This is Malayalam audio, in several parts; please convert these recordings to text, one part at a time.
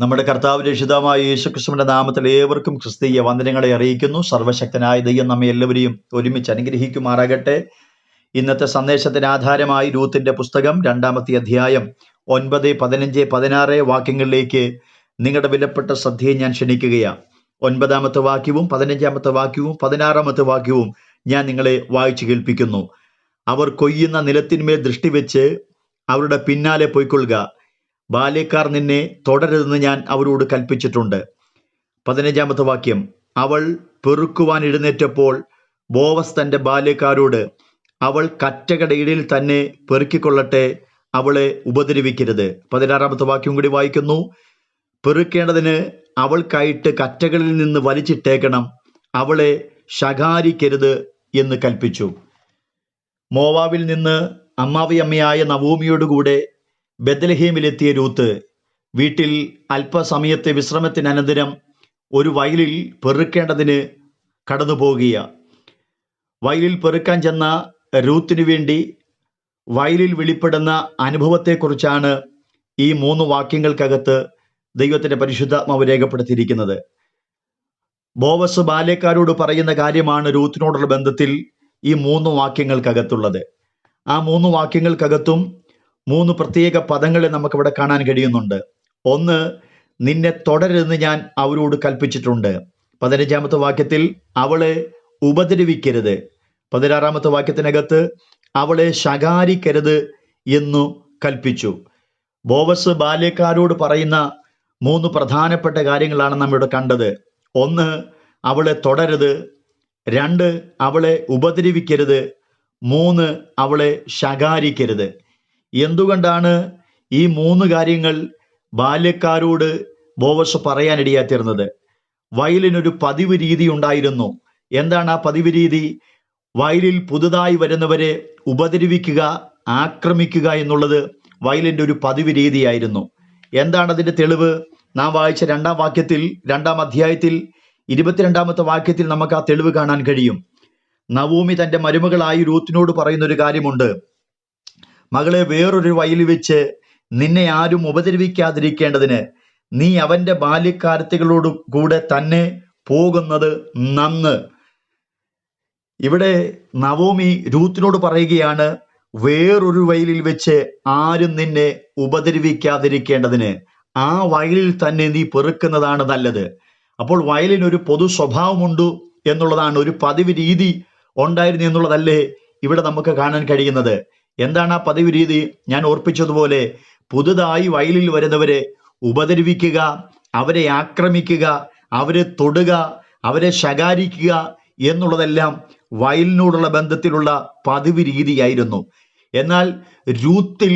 നമ്മുടെ കർത്താവ് രക്ഷിതമായ യേശുക്രിസ്തുവിന്റെ നാമത്തിൽ ഏവർക്കും ക്രിസ്തീയ വന്ദനങ്ങളെ അറിയിക്കുന്നു. സർവശക്തനായ ദൈവം നമ്മെ എല്ലാവരെയും ഒരുമിച്ച് അനുഗ്രഹിക്കുമാറാകട്ടെ. ഇന്നത്തെ സന്ദേശത്തിന് ആധാരമായി രൂത്തിന്റെ പുസ്തകം രണ്ടാമത്തെ അധ്യായം ഒൻപത് പതിനഞ്ച് പതിനാറ് വാക്യങ്ങളിലേക്ക് നിങ്ങളുടെ വിലപ്പെട്ട ശ്രദ്ധയെ ഞാൻ ക്ഷണിക്കുകയാണ് ഒൻപതാമത്തെ വാക്യവും പതിനഞ്ചാമത്തെ വാക്യവും പതിനാറാമത്തെ വാക്യവും ഞാൻ നിങ്ങളെ വായിച്ചു കേൾപ്പിക്കുന്നു. അവർ കൊയ്യുന്ന നിലത്തിന്മേൽ ദൃഷ്ടി വെച്ച് അവരുടെ പിന്നാലെ പൊയ്ക്കൊള്ളുക. ബാല്യക്കാർ നിന്നെ തുടരുതെന്ന് ഞാൻ അവരോട് കൽപ്പിച്ചിട്ടുണ്ട്. പതിനഞ്ചാമത്തെ വാക്യം. അവൾ പെറുക്കുവാൻ എഴുന്നേറ്റപ്പോൾ ബോവസ് തന്റെ ബാല്യക്കാരോട് അവൾ കറ്റകട ഇടയിൽ തന്നെ പെറുക്കിക്കൊള്ളട്ടെ അവളെ ഉപദ്രവിക്കരുത്. പതിനാറാമത്തെ വാക്യം കൂടി വായിക്കുന്നു. പെറുക്കേണ്ടതിന് അവൾക്കായിട്ട് കറ്റകളിൽ നിന്ന് വലിച്ചിട്ടേക്കണം അവളെ ശകാരിക്കരുത് എന്ന് കൽപ്പിച്ചു. മോവാവിൽ നിന്ന് അമ്മാവിയമ്മയായ നവോമിയോടുകൂടെ ബദലഹേമിലെത്തിയ രൂത്ത് വീട്ടിൽ അല്പസമയത്തെ വിശ്രമത്തിനനന്തരം ഒരു വയലിൽ പെറുക്കേണ്ടതിന് കടന്നു പോകുക വയലിൽ പെറുക്കാൻ ചെന്ന രൂത്തിനു വേണ്ടി വയലിൽ വെളിപ്പെടുന്ന അനുഭവത്തെക്കുറിച്ചാണ് ഈ മൂന്ന് വാക്യങ്ങൾക്കകത്ത് ദൈവത്തിന്റെ പരിശുദ്ധാത്മാവ് രേഖപ്പെടുത്തിയിരിക്കുന്നത്. ബോവസ് ബാല്യക്കാരോട് പറയുന്ന കാര്യമാണ് രൂത്തിനോടുള്ള ബന്ധത്തിൽ ഈ മൂന്ന് വാക്യങ്ങൾക്കകത്തുള്ളത്. ആ മൂന്ന് വാക്യങ്ങൾക്കകത്തും മൂന്ന് പ്രത്യേക പദങ്ങളെ നമുക്കിവിടെ കാണാൻ കഴിയുന്നുണ്ട്. ഒന്ന് നിന്നെ തുടരുതെന്ന് ഞാൻ അവരോട് കൽപ്പിച്ചിട്ടുണ്ട്. പതിനഞ്ചാമത്തെ വാക്യത്തിൽ അവളെ ഉപദ്രവിക്കരുത്. പതിനാറാമത്തെ വാക്യത്തിനകത്ത് അവളെ ശകാരിക്കരുത് എന്നു കൽപ്പിച്ചു. ബോവസ് ബാല്യക്കാരോട് പറയുന്ന മൂന്ന് പ്രധാനപ്പെട്ട കാര്യങ്ങളാണ് നാം ഇവിടെ കണ്ടത്. ഒന്ന് അവളെ തുടരുത് രണ്ട് അവളെ ഉപദ്രവിക്കരുത്. മൂന്ന് അവളെ ശകാരിക്കരുത്. എന്തുകൊണ്ടാണ് ഈ മൂന്ന് കാര്യങ്ങൾ ബാല്യക്കാരോട് ബോവസ് പറയാനിടയാത്തിരുന്നത് വയലിനൊരു പതിവ് രീതി ഉണ്ടായിരുന്നു. എന്താണ് ആ പതിവ് രീതി? വയലിൽ പുതുതായി വരുന്നവരെ ഉപദ്രവിക്കുക ആക്രമിക്കുക എന്നുള്ളത് വയലിന്റെ ഒരു പതിവ് രീതിയായിരുന്നു. എന്താണ് അതിന്റെ തെളിവ്? നാം വായിച്ച രണ്ടാം വാക്യത്തിൽ രണ്ടാം അധ്യായത്തിൽ ഇരുപത്തിരണ്ടാമത്തെ വാക്യത്തിൽ നമുക്ക് ആ തെളിവ് കാണാൻ കഴിയും. നവോമി തന്റെ മരുമകളായി രൂത്തിനോട് പറയുന്നൊരു കാര്യമുണ്ട്. മകളെ വേറൊരു വയലിൽ വെച്ച് നിന്നെ ആരും ഉപദ്രവിക്കാതിരിക്കേണ്ടതിന് നീ അവന്റെ ബാല്യക്കാരത്തികളോട് കൂടെ തന്നെ പോകുന്നത് നന്ന്. ഇവിടെ നവോമി രൂത്തിനോട് പറയുകയാണ് വേറൊരു വയലിൽ വെച്ച് ആരും നിന്നെ ഉപദ്രവിക്കാതിരിക്കേണ്ടതിന് ആ വയലിൽ തന്നെ നീ പെറുക്കുന്നതാണ് നല്ലത്. അപ്പോൾ വയലിനൊരു പൊതു സ്വഭാവമുണ്ട് എന്നുള്ളതാണ് ഒരു പതിവ് രീതി ഉണ്ടായിരുന്നു എന്നുള്ളതല്ലേ ഇവിടെ നമുക്ക് കാണാൻ കഴിയുന്നത്. എന്താണ് ആ പതിവ് രീതി ഞാൻ ഓർപ്പിച്ചതുപോലെ പുതുതായി വയലിൽ വരുന്നവരെ ഉപദ്രവിക്കുക അവരെ ആക്രമിക്കുക അവരെ തൊടുക അവരെ ശകാരിക്കുക എന്നുള്ളതെല്ലാം വയലിനോടുള്ള ബന്ധത്തിലുള്ള പതിവ് രീതിയായിരുന്നു എന്നാൽ രൂത്തിൽ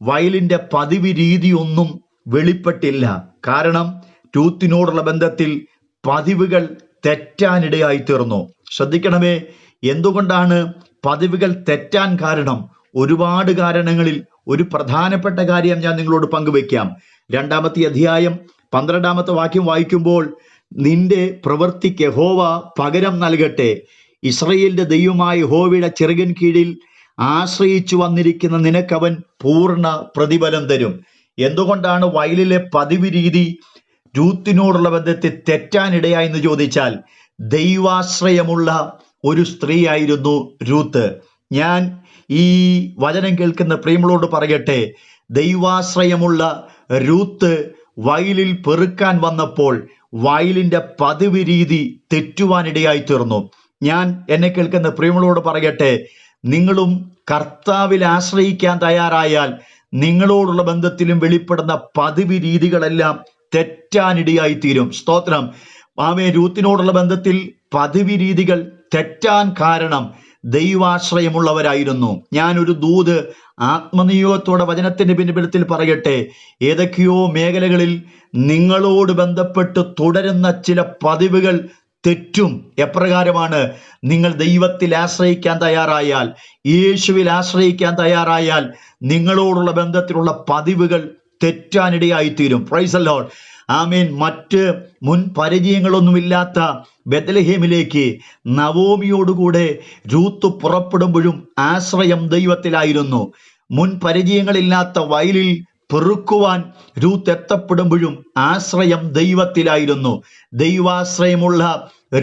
വയലിന്റെ പതിവ് രീതിയൊന്നും വെളിപ്പെട്ടില്ല. കാരണം രൂത്തിനോടുള്ള ബന്ധത്തിൽ പതിവുകൾ തെറ്റാനിടയായി തീർന്നു ശ്രദ്ധിക്കണമേ എന്തുകൊണ്ടാണ് പതിവുകൾ തെറ്റാൻ കാരണം? ഒരുപാട് കാരണങ്ങളിൽ ഒരു പ്രധാനപ്പെട്ട കാര്യം ഞാൻ നിങ്ങളോട് പങ്കുവെക്കാം രണ്ടാമത്തെ അധ്യായം പന്ത്രണ്ടാമത്തെ വാക്യം വായിക്കുമ്പോൾ നിന്റെ പ്രവൃത്തിക്ക് ഹോവ പകരം നൽകട്ടെ. ഇസ്രയേലിന്റെ ദൈവമായ ഹോവയുടെ ചെറുകൻ കീഴിൽ ആശ്രയിച്ചു വന്നിരിക്കുന്ന നിനക്കവൻ പൂർണ പ്രതിഫലം തരും. എന്തുകൊണ്ടാണ് വയലിലെ പതിവ് രീതി രൂത്തിനോടുള്ള ബന്ധത്തിൽ തെറ്റാനിടയായി എന്ന് ചോദിച്ചാൽ ദൈവാശ്രയമുള്ള ഒരു സ്ത്രീയായിരുന്നു രൂത്ത്. ഞാൻ ഈ വചനം കേൾക്കുന്ന പ്രിയങ്ങളോട് പറയട്ടെ ദൈവാശ്രയമുള്ള രൂത്ത് വയലിൽ പെറുക്കാൻ വന്നപ്പോൾ വയലിന്റെ പതിവ് രീതി തെറ്റുവാനിടയായി തീർന്നു ഞാൻ എന്നെ കേൾക്കുന്ന പ്രിയങ്ങളോട് പറയട്ടെ നിങ്ങളും കർത്താവിൽ ആശ്രയിക്കാൻ തയ്യാറായാൽ നിങ്ങളോടുള്ള ബന്ധത്തിലും വെളിപ്പെടുന്ന പതിവ് രീതികളെല്ലാം തെറ്റാനിടയായി തീരും സ്തോത്രം. ആമേ രൂത്തിനോടുള്ള ബന്ധത്തിൽ പതിവ് രീതികൾ തെറ്റാൻ കാരണം ദൈവാശ്രയമുള്ളവരായിരുന്നു. ഞാനൊരു ദൂത്. ആത്മനിയോഗത്തോടെ വചനത്തിന്റെ പിൻബലത്തിൽ പറയട്ടെ ഏതൊക്കെയോ മേഖലകളിൽ നിങ്ങളോട് ബന്ധപ്പെട്ട് തുടരുന്ന ചില പതിവുകൾ തെറ്റും എപ്രകാരമാണ്? നിങ്ങൾ ദൈവത്തിൽ ആശ്രയിക്കാൻ തയ്യാറായാൽ യേശുവിൽ ആശ്രയിക്കാൻ തയ്യാറായാൽ നിങ്ങളോടുള്ള ബന്ധത്തിലുള്ള പതിവുകൾ തെറ്റാനിടയായിത്തീരും. പ്രൈസ് അല്ലോൾ ആമീൻ. മറ്റ് മുൻ പരിചയങ്ങളൊന്നുമില്ലാത്ത ബദലഹേമിലേക്ക് നവോമിയോടുകൂടെ രൂത്ത് പുറപ്പെടുമ്പോഴും ആശ്രയം ദൈവത്തിലായിരുന്നു. മുൻ പരിചയങ്ങളില്ലാത്ത വയലിൽ പെറുക്കുവാൻ രൂത്ത് എത്തപ്പെടുമ്പോഴും ആശ്രയം ദൈവത്തിലായിരുന്നു. ദൈവാശ്രയമുള്ള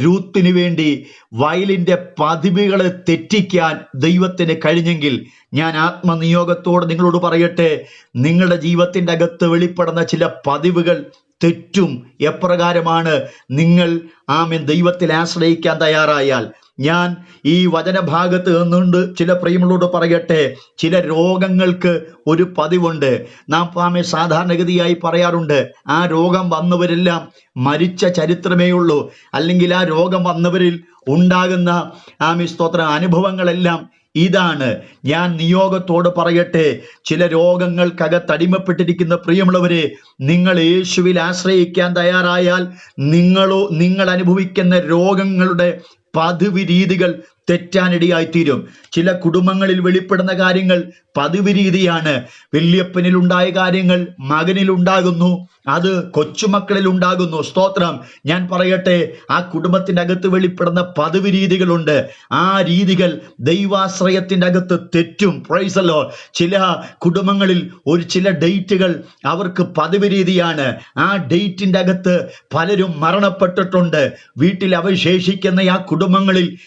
രൂത്തിന് വേണ്ടി വയലിന്റെ പതിവുകളെ തെറ്റിക്കാൻ ദൈവത്തിന് കഴിഞ്ഞെങ്കിൽ ഞാൻ ആത്മനിയോഗത്തോടെ നിങ്ങളോട് പറയട്ടെ നിങ്ങളുടെ ജീവിതത്തിന്റെ അകത്ത് വെളിപ്പെടുന്ന ചില പതിവുകൾ തെറ്റും എപ്രകാരമാണ് നിങ്ങൾ ആമൻ ദൈവത്തിൽ ആശ്രയിക്കാൻ തയ്യാറായാൽ. ഞാൻ ഈ വചനഭാഗത്ത് നിന്നുകൊണ്ട് ചില പ്രിയങ്ങളോട് പറയട്ടെ ചില രോഗങ്ങൾക്ക് ഒരു പതിവുണ്ട്. നാം ആമേ സാധാരണഗതിയായി പറയാറുണ്ട് ആ രോഗം വന്നവരെല്ലാം മരിച്ച ചരിത്രമേ ഉള്ളൂ. അല്ലെങ്കിൽ ആ രോഗം വന്നവരിൽ ഉണ്ടാകുന്ന ആമി സ്തോത്ര അനുഭവങ്ങളെല്ലാം ഇതാണ് ഞാൻ നിയോഗത്തോട് പറയട്ടെ. ചില രോഗങ്ങൾക്കകത്ത് അടിമപ്പെട്ടിരിക്കുന്ന പ്രിയമുള്ളവരെ നിങ്ങൾ യേശുവിൽ ആശ്രയിക്കാൻ തയ്യാറായാൽ നിങ്ങളോ നിങ്ങൾ അനുഭവിക്കുന്ന രോഗങ്ങളുടെ പതിവ് രീതികൾ തെറ്റാനിടയായിത്തീരും. ചില കുടുംബങ്ങളിൽ വെളിപ്പെടുന്ന കാര്യങ്ങൾ പതിവ് രീതിയാണ്. വല്യപ്പനിൽ ഉണ്ടായ കാര്യങ്ങൾ മകനിൽ ഉണ്ടാകുന്നു. അത് കൊച്ചുമക്കളിൽ ഉണ്ടാകുന്നു. സ്തോത്രം. ഞാൻ പറയട്ടെ ആ കുടുംബത്തിന്റെ അകത്ത് വെളിപ്പെടുന്ന പതിവ് രീതികളുണ്ട്. ആ രീതികൾ ദൈവാശ്രയത്തിന്റെ അകത്ത് തെറ്റും പ്രൈസല്ലോ ചില കുടുംബങ്ങളിൽ ഒരു ചില ഡേറ്റുകൾ അവർക്ക് പതിവ് രീതിയാണ്. ആ ഡേറ്റിന്റെ അകത്ത് പലരും മരണപ്പെട്ടിട്ടുണ്ട്. വീട്ടിൽ അവശേഷിക്കുന്ന ആ കുടുംബങ്ങളിൽ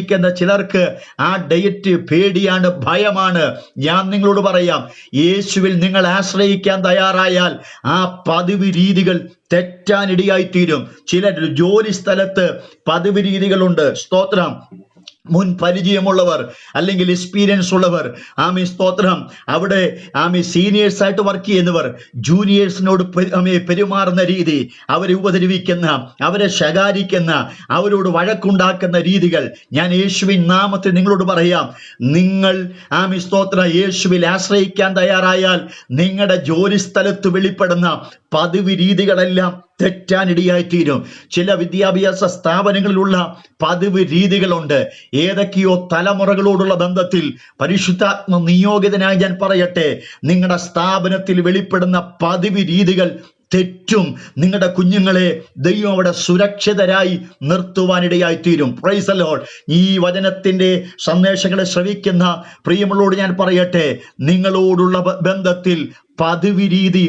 അവശേഷിക്കുന്ന ചിലർക്ക് ആ ഡയറ്റ് പേടിയാണ് ഭയമാണ്. ഞാൻ നിങ്ങളോട് പറയാം യേശുവിൽ നിങ്ങൾ ആശ്രയിക്കാൻ തയ്യാറായാൽ ആ പതിവ് രീതികൾ തെറ്റാനിടയായിത്തീരും. ചില ജോലി സ്ഥലത്ത് പതിവ് രീതികളുണ്ട്. സ്തോത്രം. മുൻ പരിചയമുള്ളവർ അല്ലെങ്കിൽ എക്സ്പീരിയൻസ് ഉള്ളവർ. ആമി സ്തോത്രം. അവിടെ ആമി സീനിയേഴ്സ് ആയിട്ട് വർക്ക് ചെയ്യുന്നവർ ജൂനിയേഴ്സിനോട് ആമി പെരുമാറുന്ന രീതി അവരെ ഉപദ്രവിക്കുന്ന അവരെ ശകാരിക്കുന്ന അവരോട് വഴക്കുണ്ടാക്കുന്ന രീതികൾ ഞാൻ യേശുവിൻ നാമത്തിൽ നിങ്ങളോട് പറയാം. നിങ്ങൾ ആമി സ്തോത്ര യേശുവിൽ ആശ്രയിക്കാൻ തയ്യാറായാൽ നിങ്ങളുടെ ജോലി സ്ഥലത്ത് വെളിപ്പെടുന്ന പതിവ് രീതികളെല്ലാം തെറ്റാനിടയായിത്തീരും. ചില വിദ്യാഭ്യാസ സ്ഥാപനങ്ങളിലുള്ള പതിവ് രീതികളുണ്ട്. ഏതൊക്കെയോ തലമുറകളോടുള്ള ബന്ധത്തിൽ പരിശുദ്ധാത്മ നിയോഗിതനായി ഞാൻ പറയട്ടെ നിങ്ങളുടെ സ്ഥാപനത്തിൽ വെളിപ്പെടുന്ന പതിവ് രീതികൾ തെറ്റും നിങ്ങളുടെ കുഞ്ഞുങ്ങളെ ദൈവം അവിടെ സുരക്ഷിതരായി നിർത്തുവാനിടയായി തീരും പ്രൈസ് അലോൾ ഈ വചനത്തിന്റെ സന്ദേശങ്ങളെ ശ്രവിക്കുന്ന പ്രിയമുള്ളോട് ഞാൻ പറയട്ടെ നിങ്ങളോടുള്ള ബന്ധത്തിൽ പതിവ് രീതി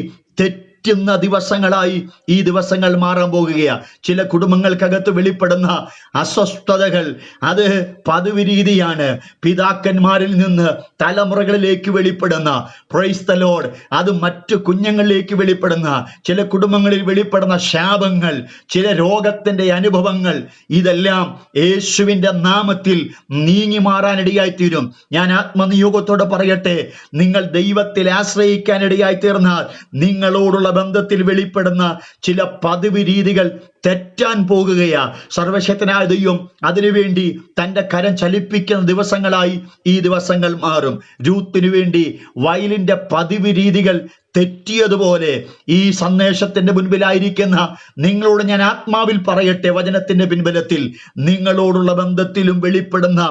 തെറ്റ് തെറ്റുന്ന ദിവസങ്ങളായി ഈ ദിവസങ്ങൾ മാറാൻ പോകുകയാണ് ചില കുടുംബങ്ങൾക്കകത്ത് വെളിപ്പെടുന്ന അസ്വസ്ഥതകൾ അത് പതിവ് രീതിയാണ്. പിതാക്കന്മാരിൽ നിന്ന് തലമുറകളിലേക്ക് വെളിപ്പെടുന്ന പ്രൈസ് the Lord. അത് മറ്റു കുഞ്ഞുങ്ങളിലേക്ക് വെളിപ്പെടുന്ന ചില കുടുംബങ്ങളിൽ വെളിപ്പെടുന്ന ശാപങ്ങൾ ചില രോഗത്തിന്റെ അനുഭവങ്ങൾ ഇതെല്ലാം യേശുവിന്റെ നാമത്തിൽ നീങ്ങി മാറാനിടയായിത്തീരും. ഞാൻ ആത്മനിയോഗത്തോടെ പറയട്ടെ നിങ്ങൾ ദൈവത്തിൽ ആശ്രയിക്കാനിടയായി തീർന്നാൽ നിങ്ങളോടുള്ള ബന്ധത്തിൽ വെളിപ്പെടുന്ന ചില പതിവ് രീതികൾ തെറ്റാൻ പോകുകയാ. സർവശക്തനായ ദൈവം അതിനുവേണ്ടി തന്റെ കരം ചലിപ്പിക്കുന്ന ദിവസങ്ങളായി ഈ ദിവസങ്ങൾ മാറും. രൂത്തിനു വേണ്ടി വയലിന്റെ പതിവ് രീതികൾ തെറ്റിയതുപോലെ ഈ സന്ദേശത്തിന്റെ മുൻപിലായിരിക്കുന്ന നിങ്ങളോട് ഞാൻ ആത്മാവിൽ പറയട്ടെ വചനത്തിന്റെ പിൻബലത്തിൽ. നിങ്ങളോടുള്ള ബന്ധത്തിലും വെളിപ്പെടുന്ന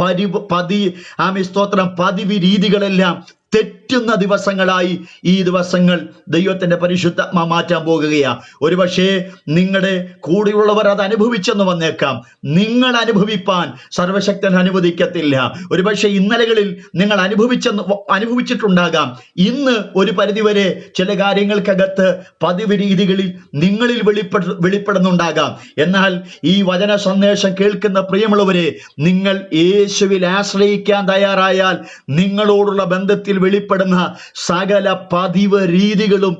പരി പതി ആമി സ്തോത്രം പതിവ് രീതികളെല്ലാം തെറ്റുന്ന ദിവസങ്ങളായി ഈ ദിവസങ്ങൾ ദൈവത്തിന്റെ പരിശുദ്ധാത്മ മാറ്റാൻ പോകുകയാണ് ഒരുപക്ഷേ നിങ്ങളുടെ കൂടെയുള്ളവർ അത് അനുഭവിച്ചെന്ന് വന്നേക്കാം. നിങ്ങൾ അനുഭവിപ്പാൻ സർവശക്തൻ അനുവദിക്കത്തില്ല. ഒരുപക്ഷെ ഇന്നലകളിൽ നിങ്ങൾ അനുഭവിച്ചെന്ന് അനുഭവിച്ചിട്ടുണ്ടാകാം. ഇന്ന് ഒരു പരിധിവരെ ചില കാര്യങ്ങൾക്കകത്ത് പതിവ് രീതികളിൽ നിങ്ങളിൽ വെളിപ്പെട വെളിപ്പെടുന്നുണ്ടാകാം. എന്നാൽ ഈ വചന സന്ദേശം കേൾക്കുന്ന പ്രിയമുള്ളവരെ നിങ്ങൾ യേശുവിൽ ആശ്രയിക്കാൻ തയ്യാറായാൽ നിങ്ങളോടുള്ള ബന്ധത്തിൽ വെളിപ്പെടുന്ന സകല പതിവ് രീതികളും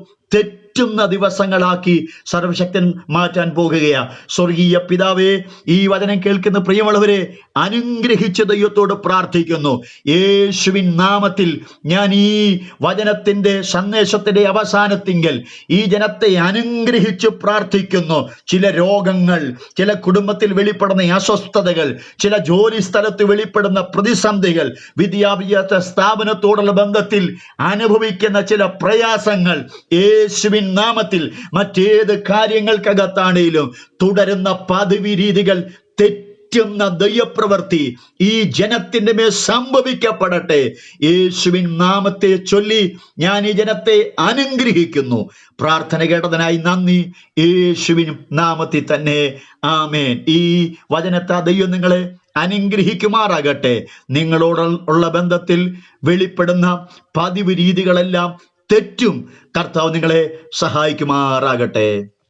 തെറ്റുന്ന ദിവസങ്ങളാക്കി സർവശക്തൻ മാറ്റാൻ പോകുകയാ. സ്വർഗീയ പിതാവേ ഈ വചനം കേൾക്കുന്ന പ്രിയമുള്ളവരെ അനുഗ്രഹിച്ച ദൈവത്തോട് പ്രാർത്ഥിക്കുന്നു. യേശുവിൻ നാമത്തിൽ ഞാൻ ഈ വചനത്തിന്റെ സന്ദേശത്തിന്റെ അവസാനത്തിങ്കൽ ഈ ജനത്തെ അനുഗ്രഹിച്ച് പ്രാർത്ഥിക്കുന്നു. ചില രോഗങ്ങൾ ചില കുടുംബത്തിൽ വെളിപ്പെടുന്ന അസ്വസ്ഥതകൾ ചില ജോലി സ്ഥലത്ത് വെളിപ്പെടുന്ന പ്രതിസന്ധികൾ വിദ്യാഭ്യാസ സ്ഥാപനത്തോടുള്ള ബന്ധത്തിൽ അനുഭവിക്കുന്ന ചില പ്രയാസങ്ങൾ യേശുവിൻ നാമത്തിൽ മറ്റേത് കാര്യങ്ങൾക്കകത്താണേലും തുടരുന്ന പദവി രീതികൾ തെറ്റുന്ന ദൈവപ്രവൃത്തി ഈ ജനത്തിന്റെ മേൽ സംഭവിക്കപ്പെടട്ടെ. യേശുവിൻ നാമത്തെ ചൊല്ലി ഞാൻ ഈ ജനത്തെ അനുഗ്രഹിക്കുന്നു. പ്രാർത്ഥന കേട്ടതിനായി നന്ദി. യേശുവിൻ നാമത്തിൽ തന്നെ. ആമേൻ. ഈ വചനത്തെ ദൈവം നിങ്ങളെ അനുഗ്രഹിക്കുമാറാകട്ടെ. നിങ്ങളോട് ഉള്ള ബന്ധത്തിൽ വെളിപ്പെടുന്ന പതിവ് രീതികളെല്ലാം തെറ്റും കർത്താവ് നിങ്ങളെ സഹായിക്കുമാറാകട്ടെ.